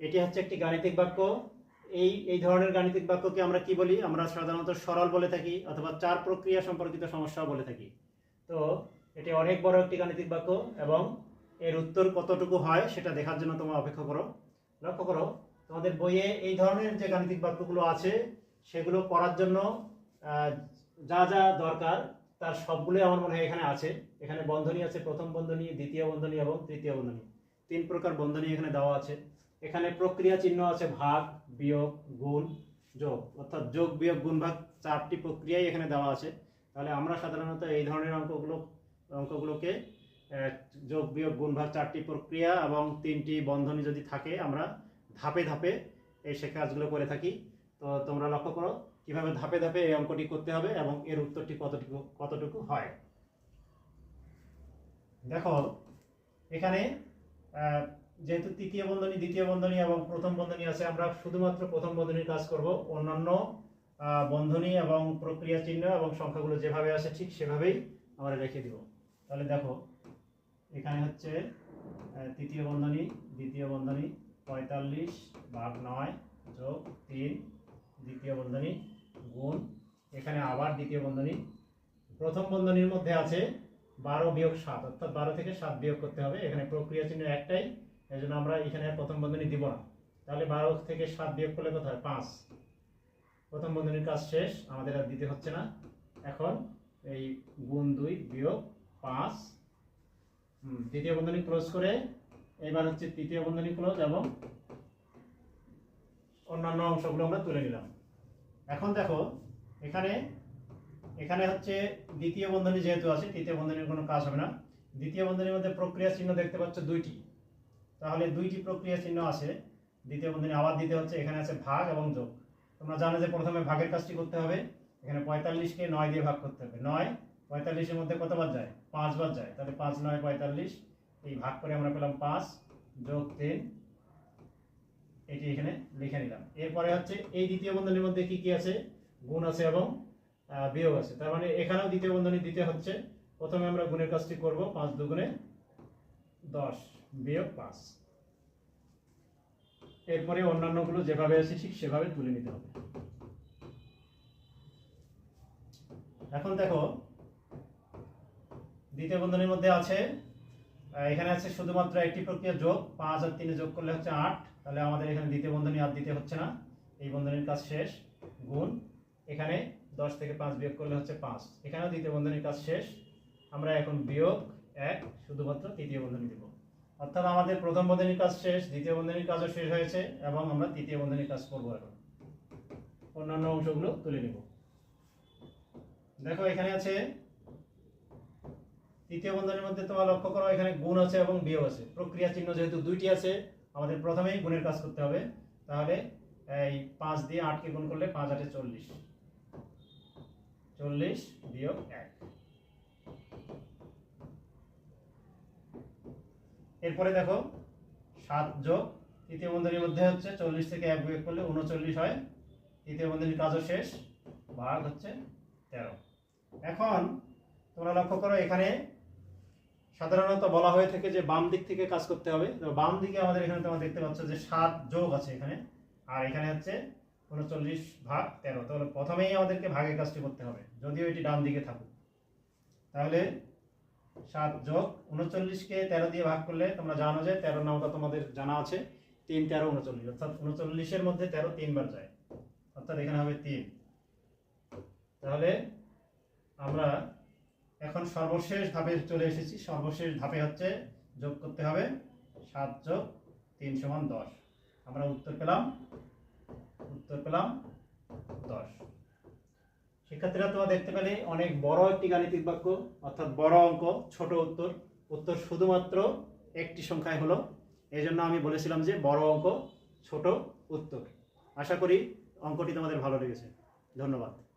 এটি হচ্ছে একটি গাণিতিক বাক্য। এই এই ধরনের গাণিতিক বাক্যকে আমরা কি বলি? আমরা সাধারণত সরল বলে থাকি অথবা চার প্রক্রিয়া সম্পর্কিত সমস্যা বলে থাকি। তো, এটি অনেক বড় একটি গাণিতিক বাক্য এবং এর উত্তর কতটুকু হয় সেটা দেখার জন্য তোমরা অপেক্ষা করো। লক্ষ্য করো, তোমাদের বইয়ে এই ধরনের যে গাণিতিক বাক্যগুলো আছে, সেগুলো করার জন্য যা যা দরকার, তার সবগুলোই আমার মনে হয় এখানে আছে। এখানে বন্ধনী আছে, প্রথম বন্ধনী, দ্বিতীয় বন্ধনী এবং তৃতীয় বন্ধনী। তিন প্রকার বন্ধনী এখানে দেওয়া আছে। এখানে প্রক্রিয়া চিহ্ন আছে ভাগ, বিয়োগ, গুণ, যোগ। অর্থাৎ যোগ, বিয়োগ, গুণ, ভাগ চারটি প্রক্রিয়াই এখানে দেওয়া আছে। তাহলে আমরা সাধারণত এই ধরনের অঙ্কগুলো, অঙ্কগুলোকে যোগ, বিয়োগ, গুণ, ভাগ চারটি প্রক্রিয়া এবং তিনটি বন্ধনী যদি থাকে, আমরা ধাপে ধাপে এই সে কাজগুলো করে থাকি। তো তোমরা লক্ষ্য করো কীভাবে ধাপে ধাপে এই অঙ্কটি করতে হবে এবং এর উত্তরটি কতটুকু কতটুকু হয়। দেখো, এখানে যেহেতু তৃতীয় বন্ধনী, দ্বিতীয় বন্ধনী এবং প্রথম বন্ধনী আছে, আমরা শুধুমাত্র প্রথম বন্ধনীর কাজ করব। অন্যান্য বন্ধনী এবং প্রক্রিয়া চিহ্ন এবং সংখ্যাগুলো যেভাবে আছে ঠিক সেভাবেই আমরা রেখে দিব। তাহলে দেখো, এখানে হচ্ছে তৃতীয় বন্ধনী, দ্বিতীয় বন্ধনী, পঁয়তাল্লিশ ভাগ নয় যোগ তিন, দ্বিতীয় বন্ধনী গুণ, এখানে আবার দ্বিতীয় বন্ধনী। প্রথম বন্ধনীর মধ্যে আছে বারো বিয়োগ সাত, অর্থাৎ বারো থেকে সাত বিয়োগ করতে হবে। এখানে প্রক্রিয়া চিহ্ন একটাই এই জন্য আমরা এখানে প্রথম বন্ধনী দিব না। তাহলে বারো থেকে সাত বিয়োগ করলে কত হয়? পাঁচ। প্রথম বন্ধনীর কাজ শেষ, আমাদের আর দিতে হচ্ছে না। এখন এই গুণ দুই বিয়োগ পাঁচ। দ্বিতীয় বন্ধনী ক্লোজ করে এবার হচ্ছে তৃতীয় বন্ধনী ক্লোজ এবং অন্যান্য অংশগুলো আমরা তুলে নিলাম। এখন দেখো, এখানে এখানে হচ্ছে দ্বিতীয় বন্ধনী যেহেতু আছে, তৃতীয় বন্ধনীর কোনো কাজ হবে না। দ্বিতীয় বন্ধনীর মধ্যে প্রক্রিয়া চিহ্ন দেখতে পাচ্ছ দুইটি। তাহলে দুইটি প্রক্রিয়া চিহ্ন আছে। দ্বিতীয় বন্ধনী আবার দিতে হচ্ছে, এখানে আছে ভাগ এবং যোগ। তোমরা জানো যে প্রথমে ভাগের কাজটি করতে হবে, এখানে পঁয়তাল্লিশকে নয় দিয়ে ভাগ করতে হবে। নয়, পঁয়তাল্লিশের মধ্যে কতবার যায়? পাঁচবার যায়। তাহলে পাঁচ, নয়, পঁয়তাল্লিশ, এই ভাগ করে আমরা পেলাম পাঁচ, যোগ তিন। এটি এখানে লিখে নিলাম। এরপরে হচ্ছে এই দ্বিতীয় বন্ধনীর মধ্যে কি কি আছে? গুণ আছে এবং বিয়োগ আছে। তার মানে এখানেও দ্বিতীয় বন্ধনী দিতে হচ্ছে। প্রথমে আমরা গুণের কাজটি করব পাঁচ দুগুণে দশ, বিয়োগ পাঁচ। এরপরে অন্যান্যগুলো যেভাবে আছে, ঠিক সেভাবে তুলে নিতে হবে। এখন দেখো, দ্বিতীয় বন্ধনীর মধ্যে আছে এখানে আছে শুধুমাত্র একটি প্রক্রিয়া যোগ, পাঁচ আর তিনে যোগ করলে হচ্ছে আট। তাহলে আমাদের এখানে দ্বিতীয় বন্ধনী আর দিতে হচ্ছে না। এই বন্ধনীর কাজ শেষ, গুণ। এখানে দশ থেকে পাঁচ বিয়োগ করলে হচ্ছে পাঁচ। এখানেও দ্বিতীয় বন্ধনীর কাজ শেষ। আমরা এখন বিয়োগ এক, শুধুমাত্র তৃতীয় বন্ধনী দেব। অর্থাৎ আমাদের প্রথম বন্ধনীর কাজ শেষ, দ্বিতীয় বন্ধনীর কাজও শেষ হয়েছে এবং আমরা তৃতীয় বন্ধনীর কাজ করব এখন। অন্যান্য অংশগুলো তুলে নেব। দেখো, এখানে আছে, তৃতীয় বন্ধনীর মধ্যে তোমরা লক্ষ্য করো, এখানে গুণ আছে এবং বিয়োগ আছে। প্রক্রিয়া চিহ্ন যেহেতু দুইটি আছে, আমাদের প্রথমেই গুণের কাজ করতে হবে। তাহলে এই পাঁচ দিয়ে আটকে গুণ করলে পাঁচ আটে চল্লিশ। চল্লিশ বিয়োগ এক। এরপরে দেখো, সাত যোগ, তৃতীয় বন্ধনীর মধ্যে হচ্ছে চল্লিশ থেকে এক বিয়োগ করলে উনচল্লিশ হয়। তৃতীয় বন্ধনীর কাজও শেষ, ভাগ হচ্ছে তেরো। এখন তোমরা লক্ষ্য করো, এখানে সাধারণত বলা হয়ে থাকে যে বাম দিক থেকে কাজ করতে হবে। তো বাম দিকে আমাদের এখানে তোমরা দেখতে পাচ্ছ যে সাত যোগ আছে এখানে, আর এখানে হচ্ছে উনচল্লিশ ভাগ তেরো। তাহলে প্রথমেই আমাদেরকে ভাগের কাজটি করতে হবে, যদিও এটি ডান দিকে থাকুক। তাহলে সাত যোগ উনচল্লিশকে তেরো দিয়ে ভাগ করলে তোমরা জানো যে তেরো নামটা তোমাদের জানা আছে, তিন তেরো উনচল্লিশ, অর্থাৎ উনচল্লিশের মধ্যে তেরো তিনবার যায়। অর্থাৎ এখানে হবে তিন। তাহলে আমরা এখন সর্বশেষ ধাপে চলে এসেছি। সর্বশেষ ধাপে হচ্ছে যোগ করতে হবে সাত যোগ তিন সমান দশ। আমরা উত্তর পেলাম উত্তর পেলাম দশ। শিক্ষার্থীরা তোমরা দেখতে পেলে, অনেক বড় একটি গাণিতিক বাক্য, অর্থাৎ বড় অঙ্ক, ছোট উত্তর। উত্তর শুধুমাত্র একটি সংখ্যায় হলো। এই জন্য আমি বলেছিলাম যে বড় অঙ্ক, ছোট উত্তর। আশা করি অঙ্কটি তোমাদের ভালো লেগেছে। ধন্যবাদ।